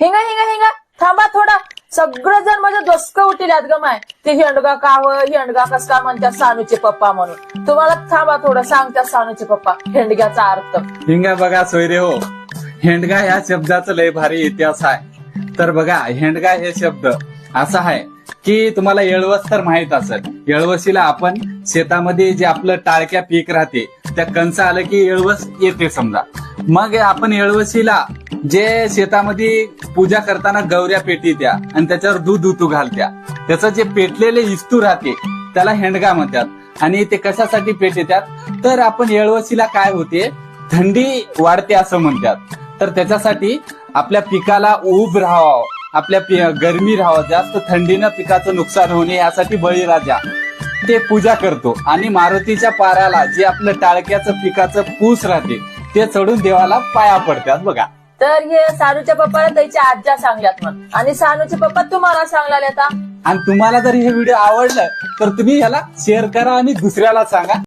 हिंगा हिंगा हिंगा. थांबा थोडा. सगळं जण माझ्या दोस्क उठिल्यात ग माय. ते हेंडगा काव हेंडगा कस का म्हणतात सानूचे पप्पा म्हणून. तुम्हाला थांबा थोडं. सांगतात सानूचे पप्पा. हेंडग्याचा अर्थ. हिंगा बघा सोयरे हो. हेंडगा ह्या शब्दाचा लय भारी इतिहास आहे. तर बघा हेंडगा हे शब्द असा आहे की तुम्हाला येळवस तर माहीत असेल. येळवशीला आपण शेतामध्ये जे आपलं टाळक्या पीक राहते त्या कंस आलं की येळवस येते समजा. मग आपण येळवशीला जे शेतामध्ये पूजा करताना गौऱ्या पेटी द्या आणि त्याच्यावर दूध उतू घालत्या. त्याचं जे पेटलेले इस्तू राहते त्याला हेंडगा म्हणतात. आणि ते कशासाठी पेट येतात? तर आपण येळवशीला काय होते? थंडी वाढते असं म्हणतात. तर त्याच्यासाठी आपल्या पिकाला ऊब राहावं आपल्या गरमी राहावं जास्त थंडीनं पिकाचं नुकसान होणे यासाठी बळीराजा. ते पूजा करतो. आणि मारुतीच्या पाराला जे आपलं टाळक्याचं पिकाचं पूस राहते ते चढून देवाला पाया पडतात बघा. तर हे सानूच्या पप्पाला त्याच्या आज्या सांगल्यात मग आणि सानूचे पप्पा तुम्हाला सांगला आता. आणि तुम्हाला जर हे व्हिडिओ आवडलं तर तुम्ही याला शेअर करा आणि दुसऱ्याला सांगा.